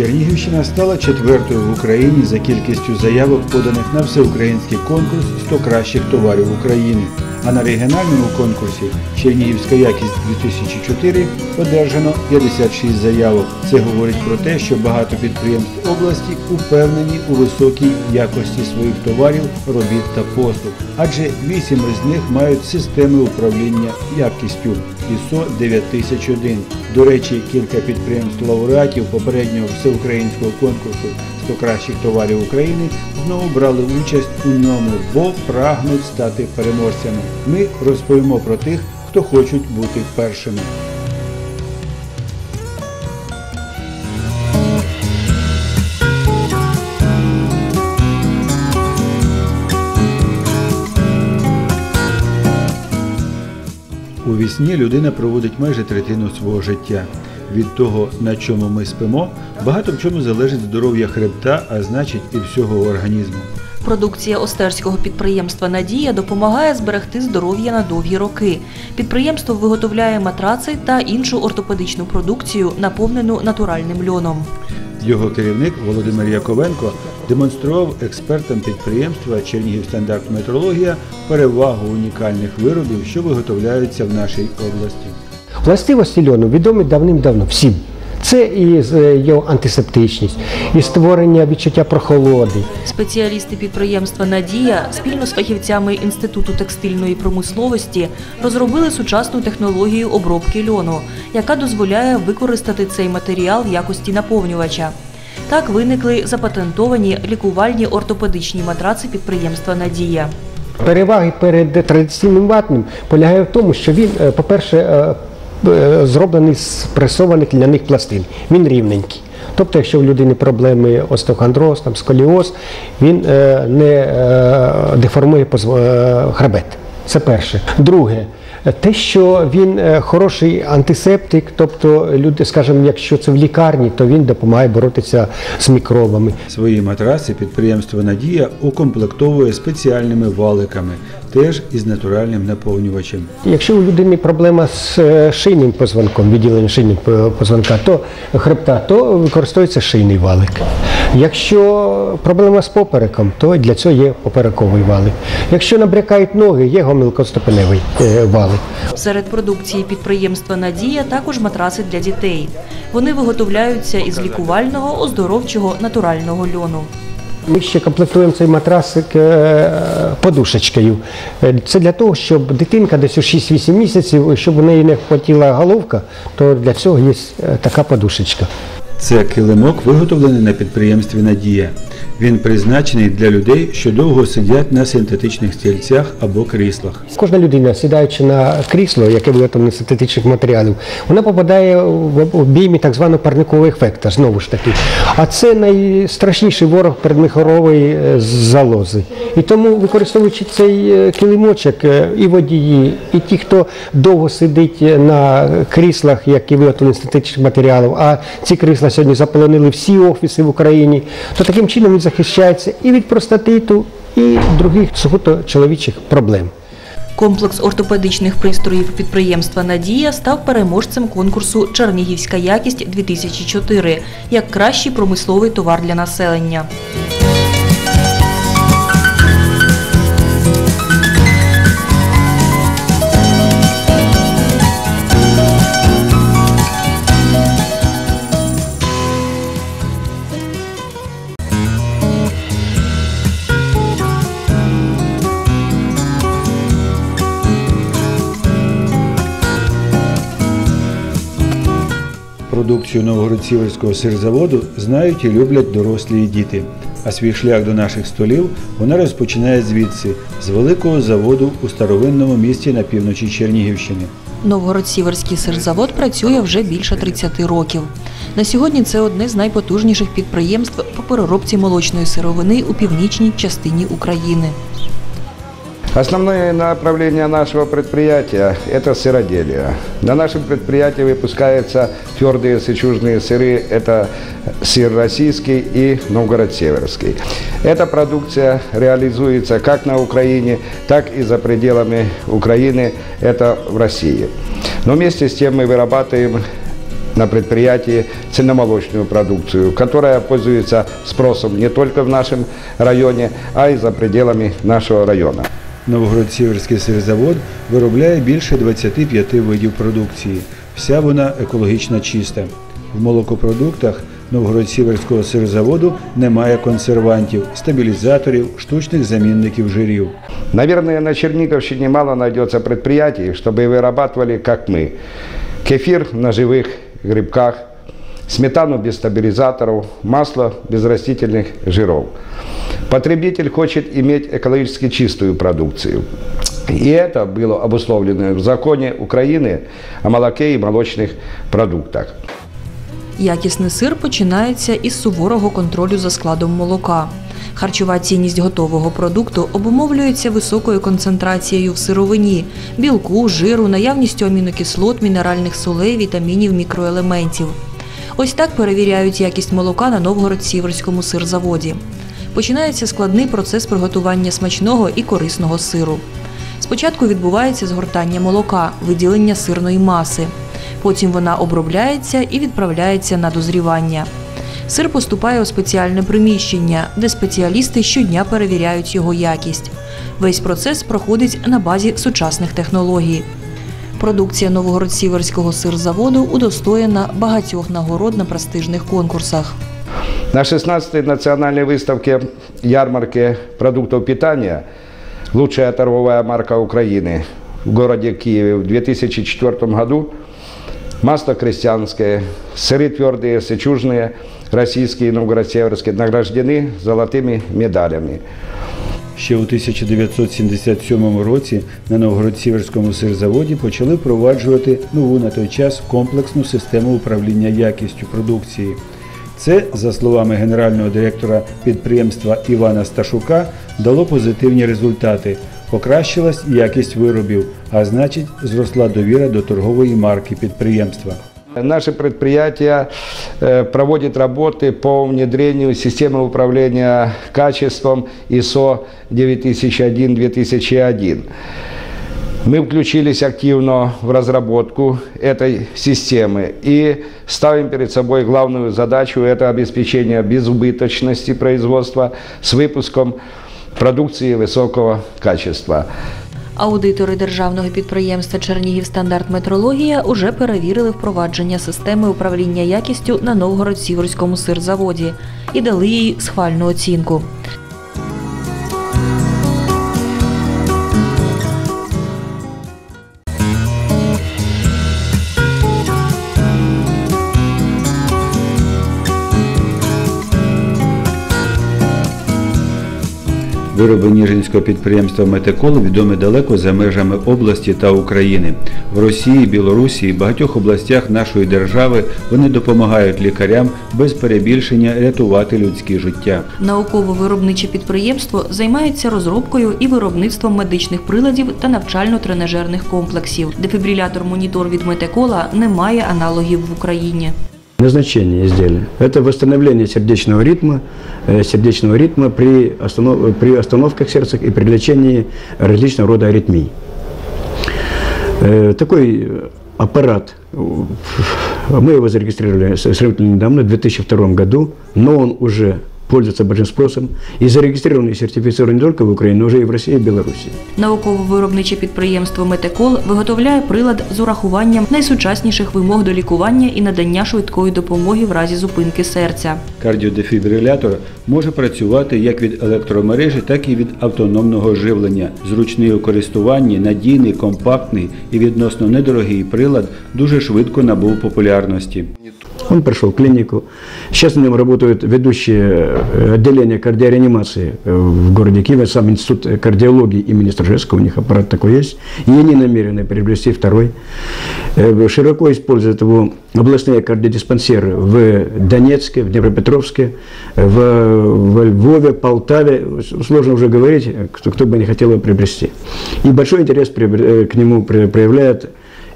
Чернігівщина стала четвертою в Україні за кількістю заявок, поданих на всеукраїнський конкурс «100 кращих товарів України. А на регіональному конкурсі Чернігівська якість 2004 одержано 56 заявок. Це говорить про те, що багато підприємств області упевнені у високій якості своїх товарів, робіт та послуг. Адже вісім із них мають системи управління якістю ISO 9001. До речі, кілька підприємств лауреатів попереднього всеукраїнського конкурсу 100 кращих товарів України знову брали участь у ньому, бо прагнуть стати переможцями. Ми розповімо про тих, хто хочуть бути першими. У вісні людина проводить майже третину свого життя. Від того, на чому ми спимо, багато в чому залежить здоров'я хребта, а значить і всього організму. Продукція остерського підприємства Надія допомагає зберегти здоров'я на довгі роки. Підприємство виготовляє матраци та іншу ортопедичну продукцію, наповнену натуральним льоном. Його керівник Володимир Яковенко демонстрував експертам підприємства Чернігів стандарт метрологія перевагу унікальних виробів, що виготовляються в нашій області. Властивості льону відомі давним-давно всім. Це і з- його антисептичність, і створення відчуття прохолоди. Спеціалісти підприємства Надія спільно з фахівцями Інституту текстильної промисловості розробили сучасну технологію обробки льону, яка дозволяє використати цей матеріал в якості наповнювача. Так виникли запатентовані лікувальні ортопедичні матраци підприємства Надія. Переваги перед традиційним ватним полягає в тому, що він, е, по-перше, е, е, зроблений з пресованих ляних пластин. Він рівненький. Тобто, якщо в людини проблеми остеохондроз, там, сколіоз, він е, не е, деформує е, хребет. Це перше. Друге, те, що він е, хороший антисептик, тобто люди, скажімо, якщо це в лікарні, то він допомагає боротися з мікробами. Свої матраси підприємство Надія укомплектовує спеціальними валиками, теж із натуральним наповнювачем. Якщо у людини проблема з е, шийним позвонком, відділенням шийним позвонка, то хребта, то використовується шийний валик. Якщо проблема з попереком, то для цього є поперековий валик. Якщо набрякають ноги, є гомілкостопеневий е, валик. Серед продукції підприємства Надія також матраси для дітей. Вони виготовляються із лікувального, оздоровчого, натурального льону. Ми ще комплектуємо цей матрасик е, подушечкою. Е, Це для того, щоб дитинка десь у 6-8 місяців, щоб у неї не хватила головка, то для цього є е, така подушечка. Це килимок виготовлений на підприємстві Надія. Він призначений для людей, що довго сидять на синтетичних стільцях або кріслах. Кожна людина, сідаючи на крісло, яке виготовлене з синтетичних матеріалів, вона попадає в обіймі так званого парникового ефекта, знову ж таки. А це найстрашніший ворог передмихорової е, залози. І тому, використовуючи цей е, килимочок, е, і водії, і ті, хто довго сидить на кріслах, які виготовлені синтетичних матеріалів, а ці крісла сьогодні заполонили всі офіси в Україні, то таким чином він захищається і від простатиту, і других суто чоловічих проблем. Комплекс ортопедичних пристроїв підприємства Надія став переможцем конкурсу Чернігівська якість 2004 як кращий промисловий товар для населення. Продукцію Новгород-Сіверського сирзаводу знають і люблять дорослі і діти. А свій шлях до наших столів вона розпочинає звідси, з великого заводу у старовинному місті на півночі Чернігівщини. Новгород-Сіверський сирзавод працює вже більше 30 років. На сьогодні це одне з найпотужніших підприємств по переробці молочної сировини у північній частині України. Основное направление нашего предприятия – это сыроделие. На нашем предприятии выпускаются твердые сычужные сыры – это сыр российский и Новгород-Северский. Эта продукция реализуется как на Украине, так и за пределами Украины, это в России. Но вместе с тем мы вырабатываем на предприятии ценномолочную продукцию, которая пользуется спросом не только в нашем районе, а и за пределами нашего района. Новгород-Сіверський сирзавод виробляє більше 25 видів продукції. Вся вона екологічно чиста. В молокопродуктах Новгород-Сіверського сирзаводу немає консервантів, стабілізаторів, штучних замінників жирів. Наверное, на Черниговщине мало найдется предприятий, чтобы вырабатывали, как мы, кефир на живых грибках, сметану без стабилизаторов, масло без растительных жиров. Потребитель хочет иметь экологически чистую продукцию. И это было обусловлено в законе Украины о молоке и молочных продуктах. Якісний сир починається із суворого контролю за складом молока. Харчова цінність готового продукту обумовлюється високою концентрацією в сировині, білку, жиру, наявністю амінокислот, мінеральних солей, вітамінів, мікроелементів. Ось так перевіряють якість молока на Новгород-Сіверському сирзаводі. Починається складний процес приготування смачного і корисного сиру. Спочатку відбувається згортання молока, виділення сирної маси. Потім вона обробляється і відправляється на дозрівання. Сир поступає у спеціальне приміщення, де спеціалісти щодня перевіряють його якість. Весь процес проходить на базі сучасних технологій. Продукція Новгород-Сіверського сирзаводу удостоєна багатьох нагород на престижних конкурсах. На 16-й национальной выставке ярмарки продуктов питания «Лучшая торговая марка Украины» в городе Киеве в 2004 году масло крестьянское, сыры твердые, сычужные, российские и новгород-северские награждены золотыми медалями. Ще у 1977 році на Новгород-Сіверському сирзаводі почали впроваджувати нову на той час комплексну систему управління якістю продукції. Це, за словами генерального директора підприємства Івана Сташука, дало позитивні результати. Покращилась якість виробів, а значить, зросла довіра до торгової марки підприємства. Наше предприятие э, проводит работы по внедрению системы управления качеством ISO 9001-2001. Мы включились активно в разработку этой системы и ставим перед собой главную задачу – это обеспечение безубыточности производства с выпуском продукции высокого качества. Аудитори державного підприємства Чернігів стандарт уже перевірили впровадження системи управління якістю на Новгород-Сіверському сирзаводі і дали їй схвальну оцінку. Вироби Ніжинського підприємства Метекол відомі далеко за межами області та України. В Росії, Білорусі і багатьох областях нашої держави вони допомагають лікарям без перебільшення рятувати людські життя. Науково-виробниче підприємство займається розробкою і виробництвом медичних приладів та навчально-тренажерних комплексів. Дефібрилятор-монітор від Метекола не має аналогів в Україні. Назначение изделия – это восстановление сердечного ритма, э, сердечного ритма при, останов, при остановках сердца и при лечении различного рода аритмий. Э, Такой аппарат, э, мы его зарегистрировали сравнительно недавно, в 2002 году, но он уже пользуется большим спросом и зарегистрирован и сертифицирован не только в Украине, но уже и в России и Беларуси. Науково-виробниче підприємство Метекол виготовляє прилад з урахуванням найсучасніших вимог до лікування і надання швидкої допомоги в разі зупинки серця. Кардіодефібрилятор може працювати як від електромережі, так і від автономного живлення. Зручний у користуванні, надійний, компактний і відносно недорогий прилад дуже швидко набув популярності. Он прошел в клинику. Сейчас на нем работают ведущие э, отделения кардиореанимации э, в городе Киеве, сам институт кардиологии имени Стражевского, у них аппарат такой есть. И они намерены приобрести второй. Э, Широко используют его областные кардиодиспансеры в Донецке, в Днепропетровске, в, во Львове, Полтаве. Сложно уже говорить, кто, кто бы не хотел его приобрести. И большой интерес к нему проявляет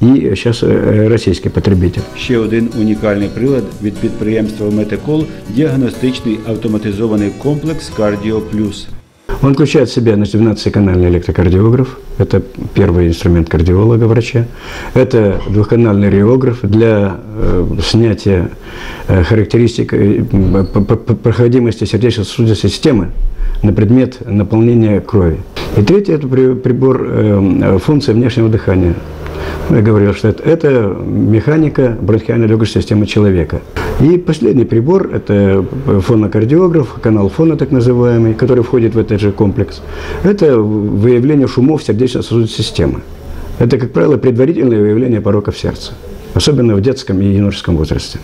и сейчас э, российский потребитель. Ще один унікальний прилад від підприємства Метекол діагностичний автоматизований комплекс Кардіо Плюс. Он включает в себя значит, 12-канальный электрокардиограф. Это первый инструмент кардиолога, врача. Это двухканальный реограф для э, снятия э, характеристик э, п- п- п- проходимости сердечно-сосудистой системы на предмет наполнения крови. И третий – это при- прибор э, функции внешнего дыхания. я говорил, что это, это механика бронхиально-легочной системы человека. И последний прибор – это фонокардиограф, канал фона так называемый, который входит в этот же комплекс. Это выявление шумов сердечно-сосудистой системы. Это, как правило, предварительное выявление пороков сердца, особенно в детском и юношеском возрасте.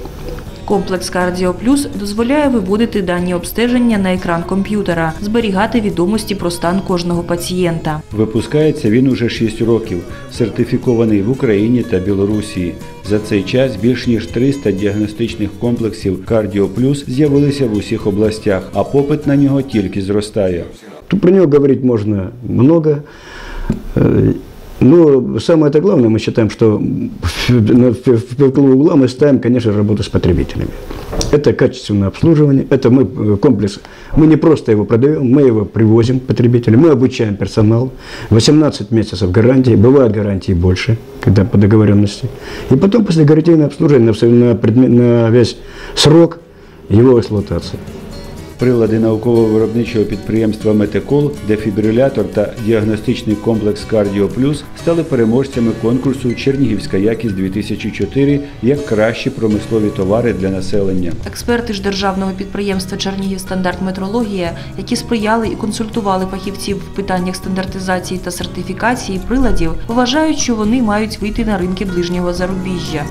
Комплекс Кардіо Плюс дозволяє виводити дані обстеження на екран комп'ютера, зберігати відомості про стан кожного пацієнта. Випускається він уже 6 років, сертифікований в Україні та Білорусі. За цей час більш ніж 300 діагностичних комплексів Кардіо Плюс з'явилися в усіх областях, а попит на нього тільки зростає. Тут про него говорить можно много. Но самое это главное, мы считаем, что в, пекло угла мы ставим, конечно, работу с потребителями. Это качественное обслуживание, это мы э, комплекс. Мы не просто его продаем, мы его привозим потребителям, мы обучаем персонал. 18 месяцев гарантии, бывают гарантии больше, когда по договоренности. И потом после гарантийного обслуживания на, на, на весь срок его эксплуатации. Прилади науково-виробничого підприємства Метекол, дефібрилятор та діагностичний комплекс Кардіо Плюс стали переможцями конкурсу Чернігівська якість 2004 як кращі промислові товари для населення. Експерти ж державного підприємства Чернігів стандарт метрологія, які сприяли і консультували фахівців в питаннях стандартизації та сертифікації приладів, вважають, що вони мають вийти на ринки ближнього зарубіжжя.